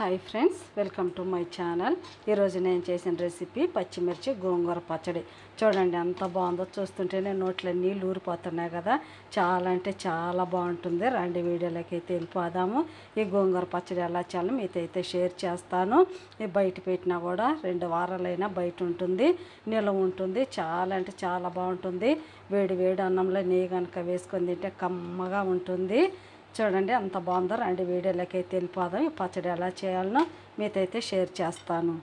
Hi friends welcome to my channel. ఈరోజు నేను చేసిన రెసిపీ పచ్చిమిర్చి గోంగూర పచ్చడి. చూడండి ఎంత బాగుందో చూస్తుంటేనే నోట్లో నీళ్ళు ఊరిపోతున్నాయి కదా. చాలా అంటే చాలా బాగుంటుంది. రెండు వీడియోలోకి అయితే వెళ్ళిపోదాము. ఈ గోంగూర పచ్చడి ఎలా చేయాలో మీతో అయితే షేర్ చేస్తాను. ఈ బయట పెట్టినా కూడా రెండు వారాలైనా బయట ఉంటుంది నిల్వ ఉంటుంది. చాలా అంటే చాలా బాగుంటుంది. వేడి వేడి అన్నంలో నెయ్యి కనుక వేసుకొని తింటే కమ్మగా ఉంటుంది. చూడండి అంత బాగుందో రండి వీడియోలోకి అయితే వెళ్ళిపోదాం. ఈ పచ్చడి ఎలా చేయాలనో మీతో అయితే షేర్ చేస్తాను.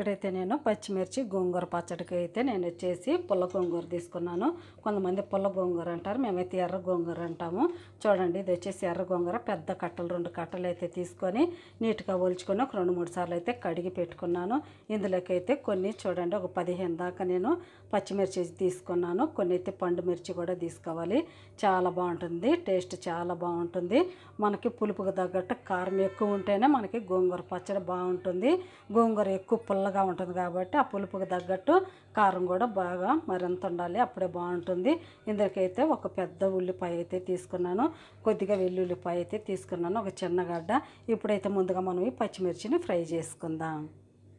ఇక్కడైతే నేను పచ్చిమిర్చి గోంగూర పచ్చడికి అయితే నేను వచ్చేసి పుల్ల గోంగూర తీసుకున్నాను. కొంతమంది పుల్ల గోంగూర అంటారు మేమైతే ఎర్ర గోంగూర అంటాము. చూడండి ఇది వచ్చేసి ఎర్ర గోంగూర పెద్ద కట్టలు రెండు కట్టలు అయితే తీసుకొని నీట్గా ఒలుచుకొని ఒక రెండు మూడు సార్లు అయితే కడిగి పెట్టుకున్నాను. ఇందులోకి అయితే కొన్ని చూడండి ఒక పదిహేను దాకా నేను పచ్చిమిర్చి తీసుకున్నాను. కొన్ని అయితే పండు మిర్చి కూడా తీసుకోవాలి. చాలా బాగుంటుంది టేస్ట్ చాలా బాగుంటుంది. మనకి పులుపుకు తగ్గట్టు కారం ఎక్కువ ఉంటేనే మనకి గోంగూర పచ్చడి బాగుంటుంది. గోంగూర ఎక్కువ పుల్ల పుల్లగా ఉంటుంది కాబట్టి ఆ పులుపుకి తగ్గట్టు కారం కూడా బాగా మరింత ఉండాలి. అప్పుడే బాగుంటుంది. ఇందుకైతే ఒక పెద్ద ఉల్లిపాయ అయితే తీసుకున్నాను. కొద్దిగా వెల్లుల్లిపాయ అయితే తీసుకున్నాను. ఒక చిన్న గడ్డ. ఇప్పుడైతే ముందుగా మనం ఈ పచ్చిమిర్చిని ఫ్రై చేసుకుందాం.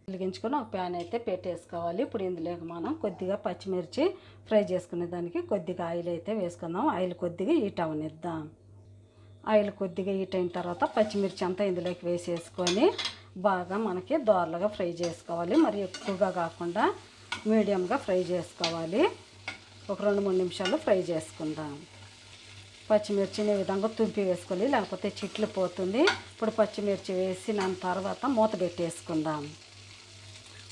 వెలిగించుకొని ఒక ప్యాన్ అయితే పెట్టేసుకోవాలి. ఇప్పుడు ఇందులోకి మనం కొద్దిగా పచ్చిమిర్చి ఫ్రై చేసుకునే దానికి కొద్దిగా ఆయిల్ అయితే వేసుకుందాం. ఆయిల్ కొద్దిగా హీట్ అవనిద్దాం. ఆయిల్ కొద్దిగా హీట్ అయిన తర్వాత పచ్చిమిర్చి అంతా ఇందులోకి వేసేసుకొని బాగా మనకి దోరలుగా ఫ్రై చేసుకోవాలి. మరి ఎక్కువగా కాకుండా మీడియంగా ఫ్రై చేసుకోవాలి. ఒక రెండు మూడు నిమిషాలు ఫ్రై చేసుకుందాం. పచ్చిమిర్చిని ఈ విధంగా తుంపి వేసుకోవాలి. లేకపోతే చిట్లు పోతుంది. ఇప్పుడు పచ్చిమిర్చి వేసిన తర్వాత మూత పెట్టేసుకుందాం.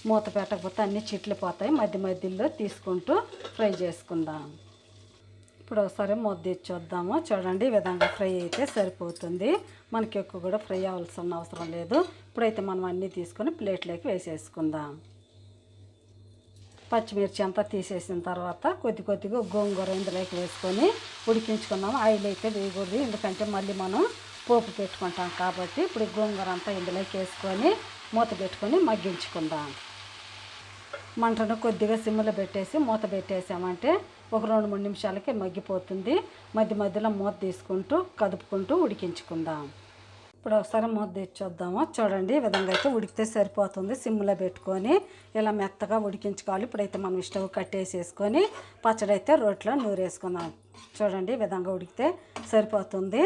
మూత పెట్టకపోతే అన్ని చిట్లు పోతాయి. మధ్య మధ్యలో తీసుకుంటూ ఫ్రై చేసుకుందాం. ఇప్పుడు ఒకసారి మూత చూద్దాము. చూడండి ఈ విధంగా ఫ్రై అయితే సరిపోతుంది. మనకి ఎక్కువ కూడా ఫ్రై అవ్వాల్సిన అవసరం లేదు. ఇప్పుడైతే మనం అన్నీ తీసుకొని ప్లేట్లోకి వేసేసుకుందాం. పచ్చిమిర్చి అంతా తీసేసిన తర్వాత కొద్ది కొద్దిగా గోంగూర ఇందులోకి వేసుకొని ఉడికించుకున్నాము. ఆయిల్ అయితే వేయకూడదు ఎందుకంటే మళ్ళీ మనం పోపు పెట్టుకుంటాం కాబట్టి ఇప్పుడు గోంగూర అంతా ఇందులోకి వేసుకొని మూత పెట్టుకొని మగ్గించుకుందాం. మంటను కొద్దిగా సిమ్లో పెట్టేసి మూత పెట్టేసామంటే ఒక రెండు మూడు నిమిషాలకి మగ్గిపోతుంది. మధ్య మధ్యలో మూత తీసుకుంటూ కదుపుకుంటూ ఉడికించుకుందాం. ఇప్పుడు ఒకసారి మూత తెచ్చి చూద్దాము? చూడండి ఈ విధంగా అయితే ఉడికితే సరిపోతుంది. సిమ్లో పెట్టుకొని ఇలా మెత్తగా ఉడికించుకోవాలి. ఇప్పుడైతే మనం స్టవ్ కట్టేసేసుకొని పచ్చడి అయితే రోట్లో నూరేసుకుందాం. చూడండి ఈ విధంగా ఉడికితే సరిపోతుంది.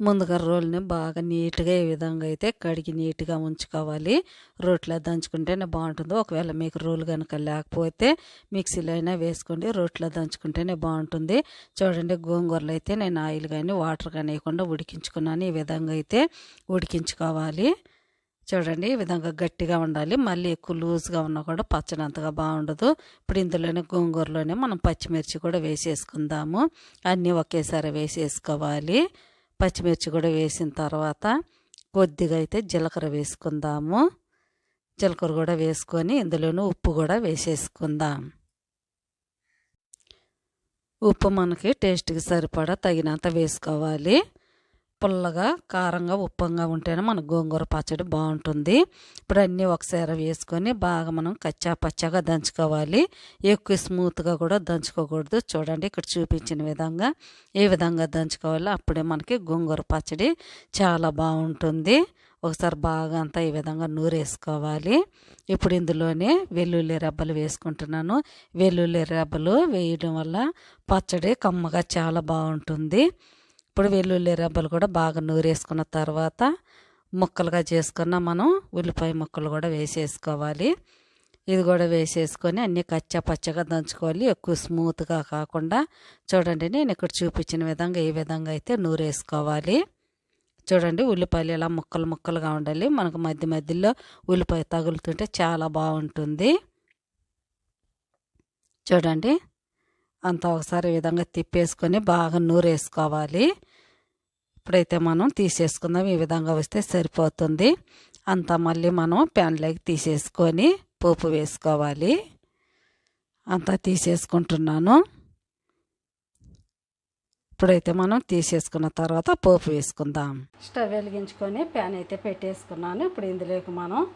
ముందుగా రోల్ని బాగా నీట్గా ఈ విధంగా అయితే కడిగి నీట్గా ఉంచుకోవాలి రోట్లో దంచుకుంటేనే బాగుంటుంది. ఒకవేళ మీకు రోలు కనుక లేకపోతే మిక్సీలో అయినా వేసుకోండి. రోట్లో దంచుకుంటేనే బాగుంటుంది. చూడండి గోంగూరలు అయితే నేను ఆయిల్ కానీ వాటర్ కానీ వేయకుండా ఉడికించుకున్నాను. ఈ విధంగా అయితే ఉడికించుకోవాలి. చూడండి ఈ విధంగా గట్టిగా ఉండాలి. మళ్ళీ ఎక్కువ లూజ్గా ఉన్నా కూడా పచ్చడి అంతగా బాగుండదు. ఇప్పుడు ఇందులోనే గోంగూరలోనే మనం పచ్చిమిర్చి కూడా వేసేసుకుందాము. అన్నీ ఒకేసారి వేసేసుకోవాలి. పచ్చిమిర్చి కూడా వేసిన తర్వాత కొద్దిగా అయితే జీలకర్ర వేసుకుందాము. జీలకర్ర కూడా వేసుకొని ఇందులోనూ ఉప్పు కూడా వేసేసుకుందాం. ఉప్పు మనకి టేస్ట్కి సరిపడా తగినంత వేసుకోవాలి. పుల్లగా కారంగా ఉప్పంగా ఉంటేనే మన గోంగూర పచ్చడి బాగుంటుంది. ఇప్పుడు అన్నీ ఒకసారి వేసుకొని బాగా మనం కచ్చా పచ్చగా దంచుకోవాలి. ఎక్కువ స్మూత్గా కూడా దంచుకోకూడదు. చూడండి ఇక్కడ చూపించిన విధంగా ఏ విధంగా దంచుకోవాలో అప్పుడే మనకి గోంగూర పచ్చడి చాలా బాగుంటుంది. ఒకసారి బాగా అంతా ఈ విధంగా నూరేసుకోవాలి. ఇప్పుడు ఇందులోనే వెల్లుల్లి రెబ్బలు వేసుకుంటున్నాను. వెల్లుల్లి రెబ్బలు వేయడం వల్ల పచ్చడి కమ్మగా చాలా బాగుంటుంది. ఇప్పుడు వెల్లుల్లి రెబ్బలు కూడా బాగా నూరేసుకున్న తర్వాత ముక్కలుగా చేసుకున్న మనం ఉల్లిపాయ ముక్కలు కూడా వేసేసుకోవాలి. ఇది కూడా వేసేసుకొని అన్నీ కచ్చా పచ్చగా దంచుకోవాలి. ఎక్కువ స్మూత్గా కాకుండా చూడండి నేను ఇక్కడ చూపించిన విధంగా ఏ విధంగా అయితే నూరేసుకోవాలి. చూడండి ఉల్లిపాయలు ఇలా ముక్కలు ముక్కలుగా ఉండాలి. మనకు మధ్య మధ్యలో ఉల్లిపాయ తగులుతుంటే చాలా బాగుంటుంది. చూడండి అంతా ఒకసారి విధంగా తిప్పేసుకొని బాగా నూరేసుకోవాలి. ఇప్పుడైతే మనం తీసేసుకుందాం. ఈ విధంగా వస్తే సరిపోతుంది. అంతా మళ్ళీ మనం ప్యాన్లోకి తీసేసుకొని పోపు వేసుకోవాలి. అంతా తీసేసుకుంటున్నాను. ఇప్పుడైతే మనం తీసేసుకున్న తర్వాత పోపు వేసుకుందాం. స్టవ్ వెలిగించుకొని ప్యాన్ అయితే పెట్టేసుకున్నాను. ఇప్పుడు ఇందులోకి మనం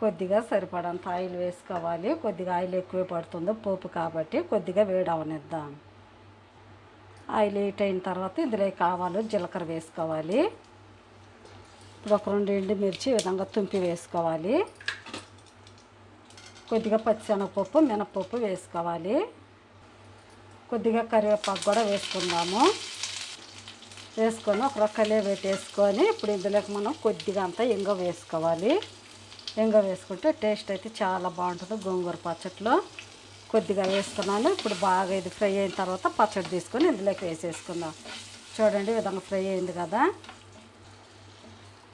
కొద్దిగా సరిపడంత ఆయిల్ వేసుకోవాలి. కొద్దిగా ఆయిల్ ఎక్కువ పడుతుంది. పోపు కాబట్టి కొద్దిగా వేడి అవనిద్దాం ఆయిల్ హీట్ అయిన తర్వాత ఇందులో కావాలి జీలకర్ర వేసుకోవాలి. ఇప్పుడు ఒక రెండు ఎండుమిర్చి ఈ విధంగా తుంపి వేసుకోవాలి. కొద్దిగా పచ్చిశనగపప్పు మినపప్పు వేసుకోవాలి. కొద్దిగా కరివేపాకు కూడా వేసుకుందాము. వేసుకొని ఒక రొక్కలే పెట్టేసుకొని ఇప్పుడు ఇందులోకి మనం కొద్దిగా అంతా ఇంగ వేసుకోవాలి. ఇంగ వేసుకుంటే టేస్ట్ అయితే చాలా బాగుంటుంది గోంగూర పచ్చట్లో. కొద్దిగా వేసుకున్నాను. ఇప్పుడు బాగా ఇది ఫ్రై అయిన తర్వాత పచ్చడి తీసుకొని ఇందులోకి వేసేసుకుందాం. చూడండి విధంగా ఫ్రై అయింది కదా.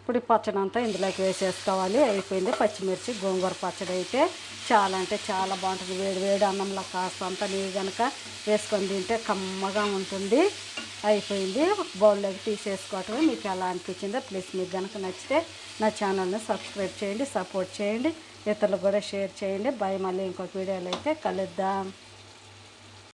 ఇప్పుడు ఈ పచ్చడి అంతా ఇందులోకి వేసేసుకోవాలి. అయిపోయింది పచ్చిమిర్చి గోంగూర పచ్చడి అయితే. చాలా అంటే చాలా బాగుంటుంది. వేడి వేడి అన్నంలో కాస్త అంతా నీరు కనుక వేసుకొని తింటే కమ్మగా ఉంటుంది. అయిపోయింది. ఒక బౌల్లోకి తీసేసుకోవటం మీకు ఎలా అనిపించిందో ప్లీజ్ మీకు కనుక నచ్చితే నా ఛానల్ని సబ్స్క్రైబ్ చేయండి సపోర్ట్ చేయండి. ఇతరులకు కూడా షేర్ చేయండి. బాయ్ మళ్ళీ ఇంకొక వీడియోలో అయితే కలుద్దాం.